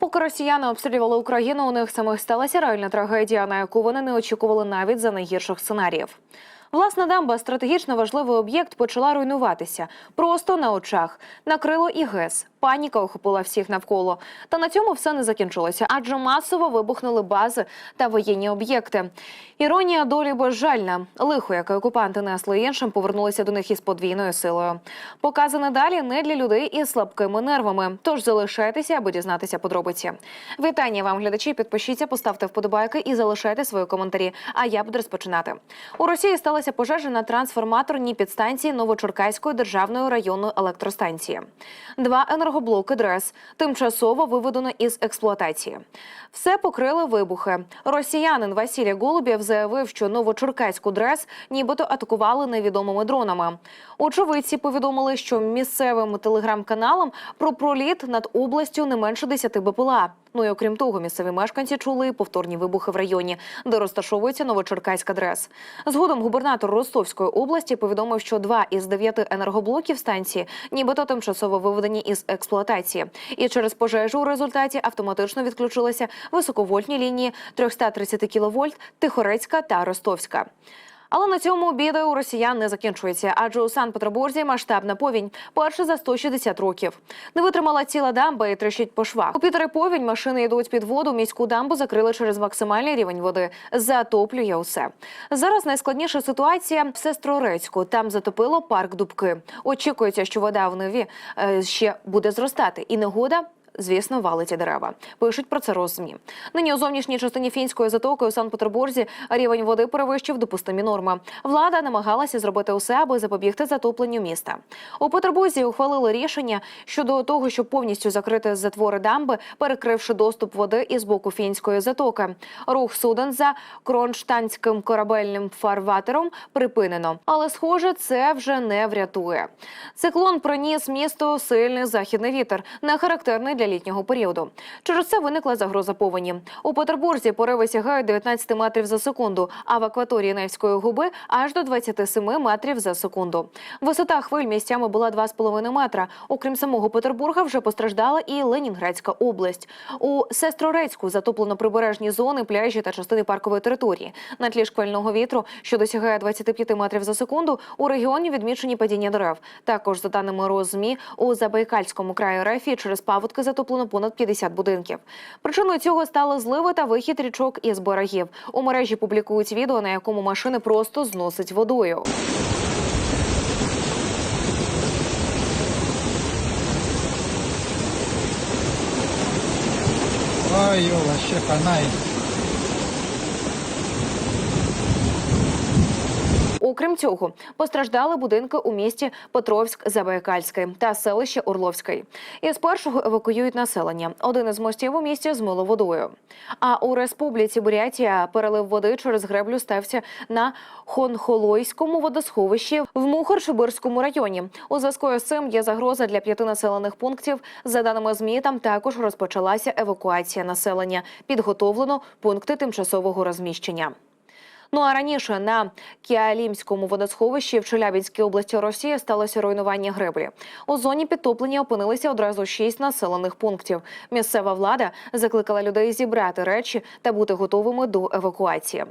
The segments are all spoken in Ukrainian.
Поки росіяни обстрілювали Україну, у них самих сталася реальна трагедія, на яку вони не очікували навіть за найгірших сценаріїв. Власна дамба, стратегічно важливий об'єкт, почала руйнуватися просто на очах. Накрило і ГЕС. Паніка охопила всіх навколо. Та на цьому все не закінчилося, адже масово вибухнули бази та воєнні об'єкти. Іронія долі безжальна. Лихо, яке окупанти несли іншим, повернулися до них із подвійною силою. Показане далі не для людей із слабкими нервами. Тож залишайтеся, аби дізнатися подробиці. Вітання вам, глядачі. Підпишіться, поставте вподобайки і залишайте свої коментарі. А я буду розпочинати. У Росії сталася пожежа на трансформаторній підстанції Новочеркаської державної районної електростанції. Два енергоблоки ДРЕС тимчасово виведено із експлуатації. Все покрили вибухи. Росіянин Василій Голубєв заявив, що Новочеркаську ДРЕС нібито атакували невідомими дронами. Очевидці повідомили, що місцевим телеграм-каналам про проліт над областю не менше 10 БПЛА. Ну і окрім того, місцеві мешканці чули повторні вибухи в районі, де розташовується Новочеркаська ДРЕС. Згодом губернатор Ростовської області повідомив, що два із дев'яти енергоблоків станції нібито тимчасово виведені із експлуатації. І через пожежу у результаті автоматично відключилися високовольтні лінії 330 кВт Тихорецька та Ростовська. Але на цьому біди у росіян не закінчується, адже у Санкт-Петербурзі масштабна повінь, перша за 160 років. Не витримала ціла дамба і трещить по швах. У Пітері повінь машини йдуть під воду. Міську дамбу закрили через максимальний рівень води. Затоплює усе. Зараз найскладніша ситуація в Сестрорецьку. Там затопило парк Дубки. Очікується, що вода в Неві е, ще буде зростати, і негода звісно, валить дерева. Пишуть про це роззмі. Нині у зовнішній частині фінської затоки у Санкт-Петербурзі рівень води перевищив допустимі норми. Влада намагалася зробити усе, аби запобігти затопленню міста. У Петербурзі ухвалили рішення щодо того, щоб повністю закрити затвори дамби, перекривши доступ води із боку фінської затоки. Рух суден за кронштадтським корабельним фарватером припинено, але схоже, це вже не врятує. Циклон приніс місту сильний західний вітер, не характерний для літнього періоду. Через це виникла загроза повені. У Петербурзі пориви сягають 19 метрів за секунду, а в акваторії Невської губи аж до 27 метрів за секунду. Висота хвиль місцями була 2,5 метра. Окрім самого Петербурга, вже постраждала і Ленінградська область. У Сестрорецьку затоплено прибережні зони, пляжі та частини паркової території. На тлі шквального вітру, що досягає 25 метрів за секунду, у регіоні відмічені падіння дерев. Також, за даними Розмі, у Забайкальському краї Рефії через паводки затоплено понад 50 будинків. Причиною цього стали зливи та вихід річок із берегів. У мережі публікують відео, на якому машини просто зносить водою. Ой, ё, ще хана. Окрім цього, постраждали будинки у місті Петровськ-Забайкальський та селище Орловський. Із першого евакуюють населення. Один із мостів у місті змило водою. А у республіці Бурятія перелив води через греблю стався на Хонхолойському водосховищі в Мухор-Шибирському районі. У зв'язку з цим є загроза для п'яти населених пунктів. За даними ЗМІ, там також розпочалася евакуація населення. Підготовлено пункти тимчасового розміщення. Ну а раніше на Кіалімському водосховищі в Челябінській області Росії сталося руйнування греблі. У зоні підтоплення опинилися одразу шість населених пунктів. Місцева влада закликала людей зібрати речі та бути готовими до евакуації.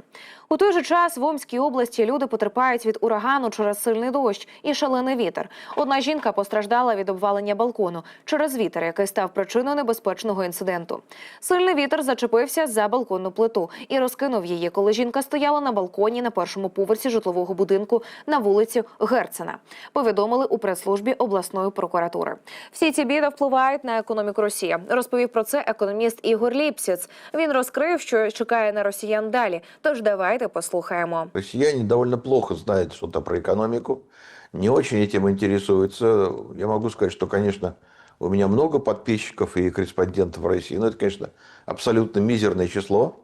У той же час в Омській області люди потерпають від урагану через сильний дощ і шалений вітер. Одна жінка постраждала від обвалення балкону через вітер, який став причиною небезпечного інциденту. Сильний вітер зачепився за балконну плиту і розкинув її, коли жінка стояла на балконі на першому поверсі житлового будинку на вулиці Герцена. Повідомили у прес-службі обласної прокуратури. Всі ці біди впливають на економіку Росії. Розповів про це економіст Ігор Ліпсіц. Він розкрив, що чекає на росіян далі. Тож давайте послухаємо. Россияне довольно плохо знают что-то про экономику, не очень этим интересуются. Я могу сказать, что, конечно, у меня много подписчиков и корреспондентов в России, но это, конечно, абсолютно мизерное число.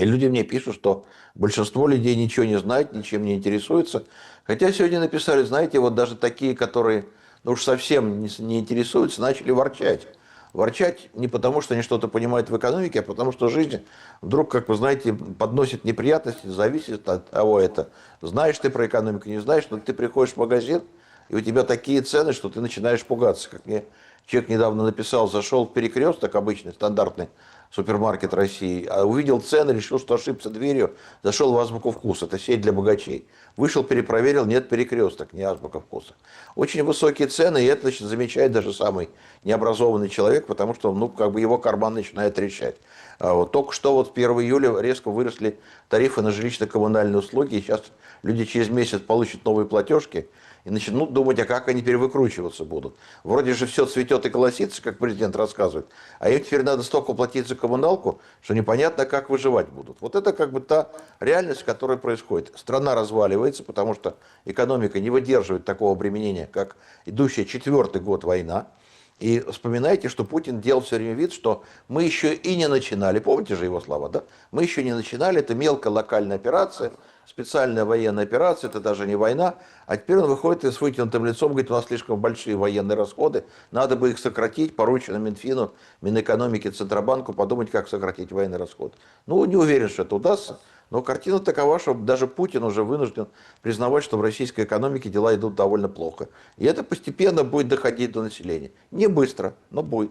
И люди мне пишут, что большинство людей ничего не знают, ничем не интересуются. Хотя сегодня написали, знаете, вот даже такие, которые ну уж совсем не, не интересуются, начали ворчать. Ворчать не потому, что они что-то понимают в экономике, а потому что жизнь вдруг, как вы знаете, подносит неприятности, зависит от того, это знаешь ты про экономику, не знаешь, но ты приходишь в магазин, и у тебя такие цены, что ты начинаешь пугаться. Как мне Человек недавно написал, зашел в перекресток, обычный, стандартный супермаркет России, а увидел цены, решил, что ошибся дверью, зашел в азбуку вкуса, это сеть для богачей. Вышел, перепроверил, нет перекресток, не азбука вкуса. Очень высокие цены, и это значит, замечает даже самый необразованный человек, потому что ну, как бы его карман начинает трещать. А вот только что вот с 1 июля резко выросли тарифы на жилищно-коммунальные услуги, и сейчас люди через месяц получат новые платежки, и начнут думать, а как они перевыкручиваться будут. Вроде же все цветет и колосится, как президент рассказывает, а им теперь надо столько платить за коммуналку, что непонятно, как выживать будут. Вот это как бы та реальность, которая происходит. Страна разваливается, потому что экономика не выдерживает такого обременения, как идущая четвертый год война. И вспоминайте, что Путин делал все время вид, что мы еще и не начинали, помните же его слова, да? Мы еще не начинали, это мелкая локальная операция, специальная военная операция, это даже не война. А теперь он выходит и с вытянутым лицом говорит, у нас слишком большие военные расходы, надо бы их сократить, поручено Минфину, Минэкономике, Центробанку подумать, как сократить военные расходы. Ну, не уверен, что это удастся. Но картина такова, что даже Путин уже вынужден признавать, что в российской экономике дела идут довольно плохо. И это постепенно будет доходить до населения. Не быстро, но будет.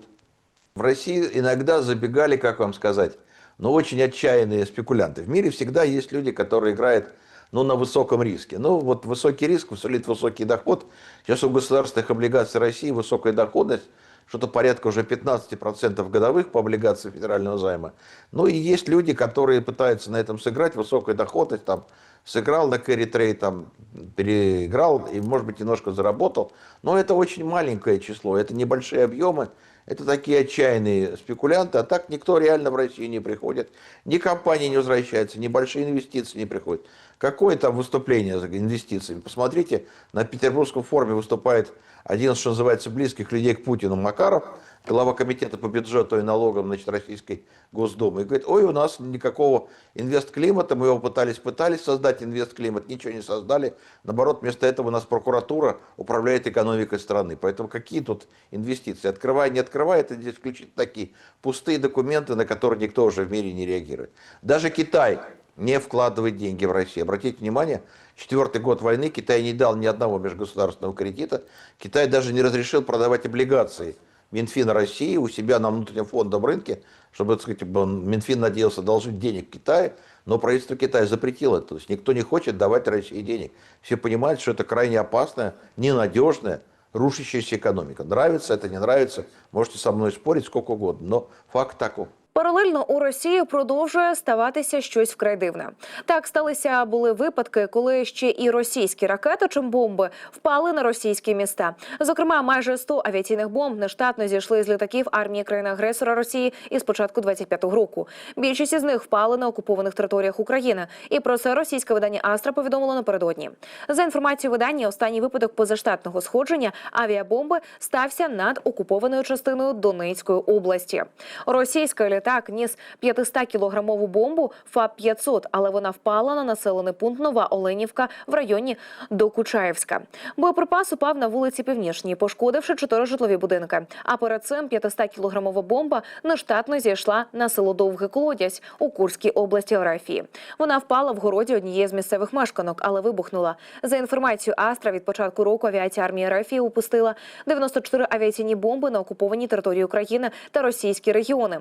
В России иногда забегали, как вам сказать, но очень отчаянные спекулянты. В мире всегда есть люди, которые играют ну, на высоком риске. Ну, вот высокий риск сулит высокий доход. Сейчас у государственных облигаций России высокая доходность, что-то порядка уже 15% годовых по облигациям федерального займа. Ну, и есть люди, которые пытаются на этом сыграть, высокая доходность, там, сыграл на трейд, там, переиграл и, может быть, немножко заработал. Но это очень маленькое число, это небольшие объемы, это такие отчаянные спекулянты, а так никто реально в Россию не приходит, ни компании не возвращаются, ни большие инвестиции не приходят. Какое там выступление за инвестициями? Посмотрите, на Петербургском форуме выступает один, что называется, близких людей к Путину Макаров, глава комитета по бюджету и налогам значит, Российской Госдумы, и говорит, ой, у нас никакого инвестклимата, мы его пытались, пытались создать инвестклимат, ничего не создали, наоборот, вместо этого у нас прокуратура управляет экономикой страны, поэтому какие тут инвестиции, открывай, не открывай, это здесь исключительно такие пустые документы, на которые никто уже в мире не реагирует. Даже Китай не вкладывает деньги в Россию. Обратите внимание, четвертый год войны Китай не дал ни одного межгосударственного кредита, Китай даже не разрешил продавать облигации Минфина России у себя на внутреннем фондовом рынке, чтобы, так сказать, Минфин надеялся одолжить денег Китаю, но правительство Китая запретило это. То есть никто не хочет давать России денег. Все понимают, что это крайне опасная, ненадежная, рушащаяся экономика. Нравится это, не нравится, можете со мной спорить сколько угодно, но факт таков. Паралельно у Росії продовжує ставатися щось вкрай дивне. Так сталися були випадки, коли ще і російські ракети чи бомби впали на російські міста. Зокрема, майже 100 авіаційних бомб нештатно зійшли з літаків армії країни-агресора Росії із початку 25-го року. Більшість із них впали на окупованих територіях України. І про це російське видання Астра повідомило напередодні. За інформацією видання, останній випадок позаштатного сходження авіабомби стався над окупованою частиною Донецької області. Російський літак ніс 500-кілограмову бомбу ФАП-500, але вона впала на населений пункт Нова Оленівка в районі Докучаєвська. Боєприпас упав на вулиці Північній, пошкодивши чотири житлові будинки. А перед цим 500-кілограмова бомба нештатно зійшла на село Довгий Колодязь у Курській області Рафії. Вона впала в городі однієї з місцевих мешканок, але вибухнула. За інформацією Астра, від початку року авіація армії РФ упустила 94 авіаційні бомби на окупованій території України та російські регіони.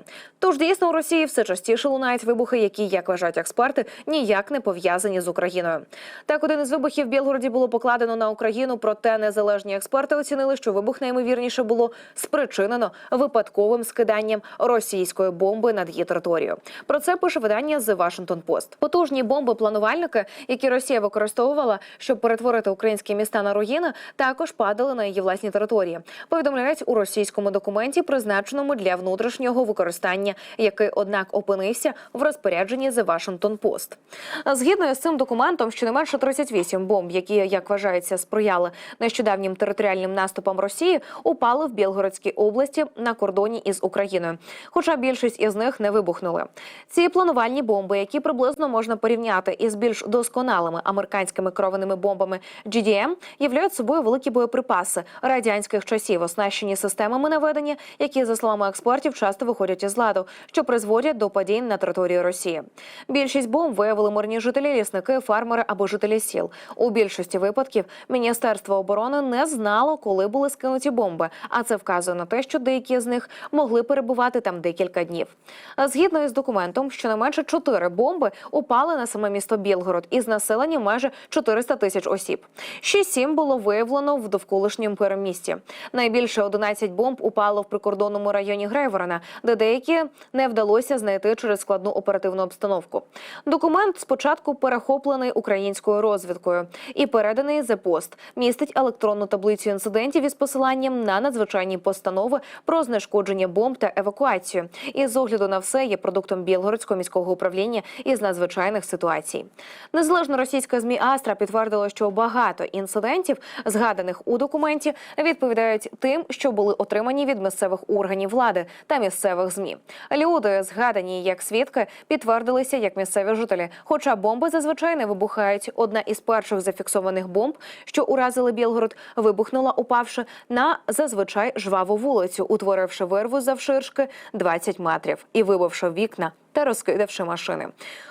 Тож дійсно у Росії все частіше лунають вибухи, які, як вважають експерти, ніяк не пов'язані з Україною. Так, один із вибухів в Білгороді було покладено на Україну, проте незалежні експерти оцінили, що вибух найімовірніше було спричинено випадковим скиданням російської бомби над її територією. Про це пише видання The Washington Post. Потужні бомби-планувальники, які Росія використовувала, щоб перетворити українські міста на руїни, також падали на її власні території. Повідомляють у російському документі, призначеному для внутрішнього використання, який, однак, опинився в розпорядженні The Washington Post. Згідно з цим документом, щонайменше 38 бомб, які, як вважається, сприяли нещодавнім територіальним наступам Росії, упали в Білгородській області на кордоні із Україною. Хоча більшість із них не вибухнули. Ці планувальні бомби, які приблизно можна порівняти із більш досконалими американськими керованими бомбами GDM, являють собою великі боєприпаси радянських часів, оснащені системами наведення, які, за словами експертів, часто виходять із ладу. Що призводять до падінь на території Росії. Більшість бомб виявили мирні жителі, лісники, фермери або жителі сіл. У більшості випадків Міністерство оборони не знало, коли були скинуті бомби, а це вказує на те, що деякі з них могли перебувати там декілька днів. Згідно із документом, щонайменше чотири бомби упали на саме місто Білгород із населенням майже 400 тисяч осіб. Ще сім було виявлено в довколишньому перемісті. Найбільше 11 бомб упало в прикордонному районі Грейворона, де деякі не вдалося знайти через складну оперативну обстановку. Документ спочатку перехоплений українською розвідкою і переданий за пост. Містить електронну таблицю інцидентів із посиланням на надзвичайні постанови про знешкодження бомб та евакуацію. І з огляду на все є продуктом Білгородського міського управління із надзвичайних ситуацій. Незалежно російська змі Астра підтвердила, що багато інцидентів, згаданих у документі, відповідають тим, що були отримані від місцевих органів влади та місцевих змі. Люди, згадані як свідки, підтвердилися як місцеві жителі. Хоча бомби зазвичай не вибухають. Одна із перших зафіксованих бомб, що уразили Білгород, вибухнула, упавши на зазвичай жваву вулицю, утворивши вирву завширшки 20 метрів і вибивши вікна та розкидавши машини.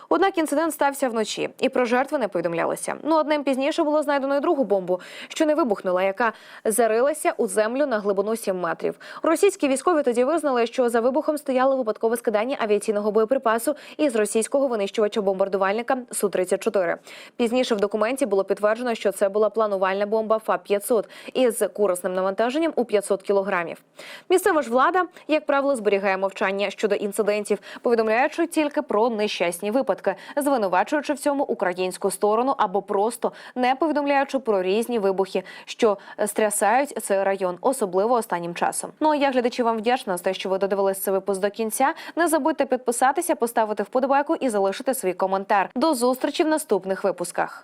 Однак інцидент стався вночі, і про жертви не повідомлялося. Ну одним пізніше було знайдено і другу бомбу, що не вибухнула, яка зарилася у землю на глибину 7 метрів. Російські військові тоді визнали, що за вибухом стояло випадкове скидання авіаційного боєприпасу із російського винищувача бомбардувальника су 34 Пізніше в документі було підтверджено, що це була планувальна бомба ФАП 500 із куросним навантаженням у 500 кілограмів. Місцева ж влада, як правило, зберігає мовчання щодо інцидентів, повідомляючи тільки про нещасні випадки, звинувачуючи в цьому українську сторону або просто не повідомляючи про різні вибухи, що стрясають цей район, особливо останнім часом. Ну а я глядачі вам вдячна за те, що ви додивились цей випуск до кінця. Не забудьте підписатися, поставити вподобайку і залишити свій коментар. До зустрічі в наступних випусках.